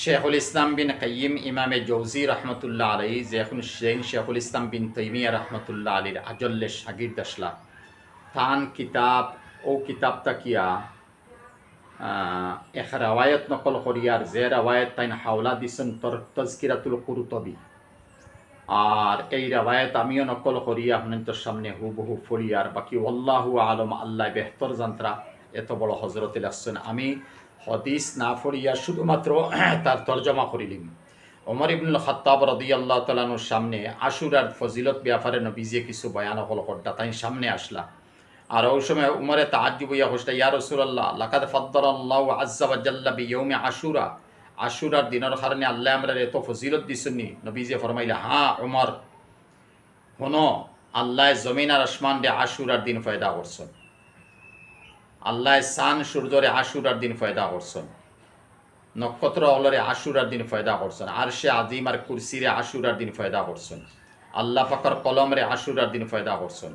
শেখুল ইসলাম বিন কাইম ইমামে জৌজি রহমতুল্লাহ আলী যে শেন শেখুল ইসলাম বিন তৈমিয়া রহমতুল্লাহ আলীর আজল্লে শাগির দাসলা তান কিতাব, ও কিতাবটা তাকিয়া এক রাওয়ায়ত নকল করিয়ার যে রাওয়ায়ত তাইন হাওলা দিছেন তর তজকিরাতুল কুরুতবি। আর এই রাওয়ায়ত আমিও নকল করি আপনাদের সামনে হুবহু ফরিয়ার বাকি আল্লাহু আলম, আল্লাহ বেহতর যন্ত্রা এত বড় হজরতে লাগছেন আমি হদিস না ফরিয়া শুধুমাত্র তার তর্জমা করিলিম ওমর ইবনুল খত্তাব রদি আল্লাহ তালানুর সামনে আশুরার ফজিলত ব্যাপারে নবীজে কিছু বয়ান হল করটা তাই সামনে আসলা। আর ওই সময় উমরে তাহাজ্জুব ইয়া হোসটা ইয়া রসুল্লাহ লাকাদ ফদ্দর আল্লাহ আজ্জা ওয়াজাল্লা বিয়ৌমে আশুরা। আশুরার দিনের কারণে আল্লাহ আমরা এত ফজিলত দিছুনি নবীজে ফরমাইলে হ্যাঁ উমর হনো আল্লাহ জমিন আর আসমান দে আশুরার দিন ফয়দা করছেন। আল্লাহ সান সূর্যরে আশুরার দিন ফয়দা করছেন। নক্ষত্র অলরে আশুরার দিন ফয়দা করছেন। আর সে আজিম আর কুরসিরে আশুরার দিন ফয়দা করছেন। আল্লাহ পাকর কলমরে আশুরার দিন ফয়দা করছেন।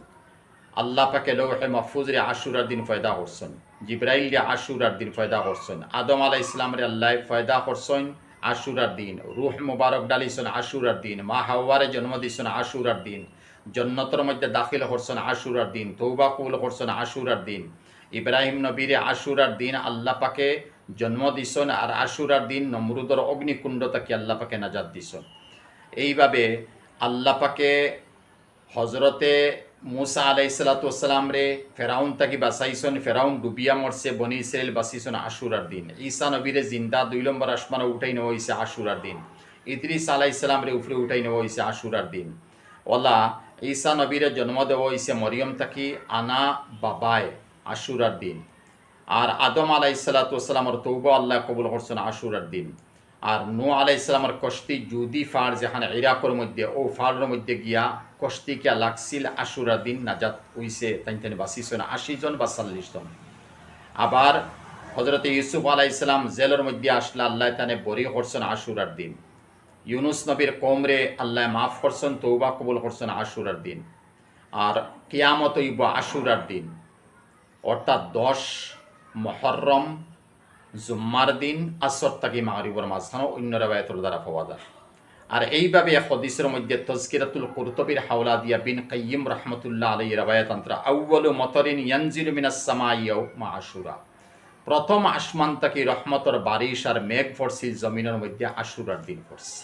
আল্লাহ পাকে লৌহে মাহফুজরে আশুরার দিন ফয়দা করছেন। জিব্রাইলরে আশুরার দিন ফয়দা করছেন। আদম আলাহ ইসলামরে আল্লাহ ফয়দা করছেন আশুরার দিন। রুহ মুবারক ডালিছেন আশুরার দিন। মা হাওয়ারে জন্ম দিছেন আশুরার দিন। জন্নতর মধ্যে দাখিল করছেন আশুরার দিন। তৌবা কবুল করছেন আশুরার দিন। ইব্রাহিম নবীরে আশুরার দিন আল্লাহ পাকে জন্ম দিছেন আর আশুরার দিন নমরুদর অগ্নিকুণ্ড তাকে আল্লাহ পাকে নাজাদ দিছেন। এইভাবে আল্লাহ পাকে হজরতে মুসা আলাই সালাতাম রে ফেরাউন তাকি বাঁচাইছন, ফেরাউন ডুবিয়া মরছে, বনি ইসরায়েল বাঁচিছন আশুরার দিন। ঈসা নবীরে জিন্দা দুই নম্বর আসমানে উঠাই নেওয়া হয়েছে আশুরার দিন। ইদ্রিস আলাই ইসলাম রে উঠাই নেওয়া হয়েছে আশুরার দিন। ওলা ঈসা নবীরে জন্ম দেওয়া হয়েছে মরিয়ম তাকি আনা বাবায়। আশুরার দিন। আর আদম আলাই সালাতামর তৌবা আল্লাহ কবুল করছেন আশুরার দিন। আর নু আলাই ইসলামের কষ্টি জুদি ফার যেখানে ইরাকর মধ্যে ও ফারের মধ্যে গিয়া কষ্টি কিয়া লাগছিল, আশুরার দিন নাজাত হইছে। তাই তাই বাঁচিছেন আশি জন বা চল্লিশ জন। আবার হজরত ইউসুফ আলাই ইসলাম জেলের মধ্যে আসলে আল্লাহ তানে বরি করছেন আশুরার দিন। ইউনুস নবীর কমরে আল্লাহ মাফ করছেন তৌবা কবুল করছেন আশুরার দিন। আর কিয়ামত ইব আশুরার দিন। অর্থাৎ দশ মহরম, জুম্মার দিন, আসর তাকি মাগরিবর মাঝখানে অন্য রেবায়তর দ্বারা পাওয়া যায়। আর এইভাবে হদিসের মধ্যে তজকিরাতুল কুরতবির হাওলা দিয়া বিন কাইয়িম রহমতুল্লাহ আলী রেবায়ত অন্তরা আউ্বালু মতরিন ইয়ানজিল মিনাস সামাইয়াও মা আশুরা প্রথম আসমান তাকি রহমতর বারিশ আর মেঘ পড়ছি জমিনের মধ্যে আশুরার দিন পড়ছি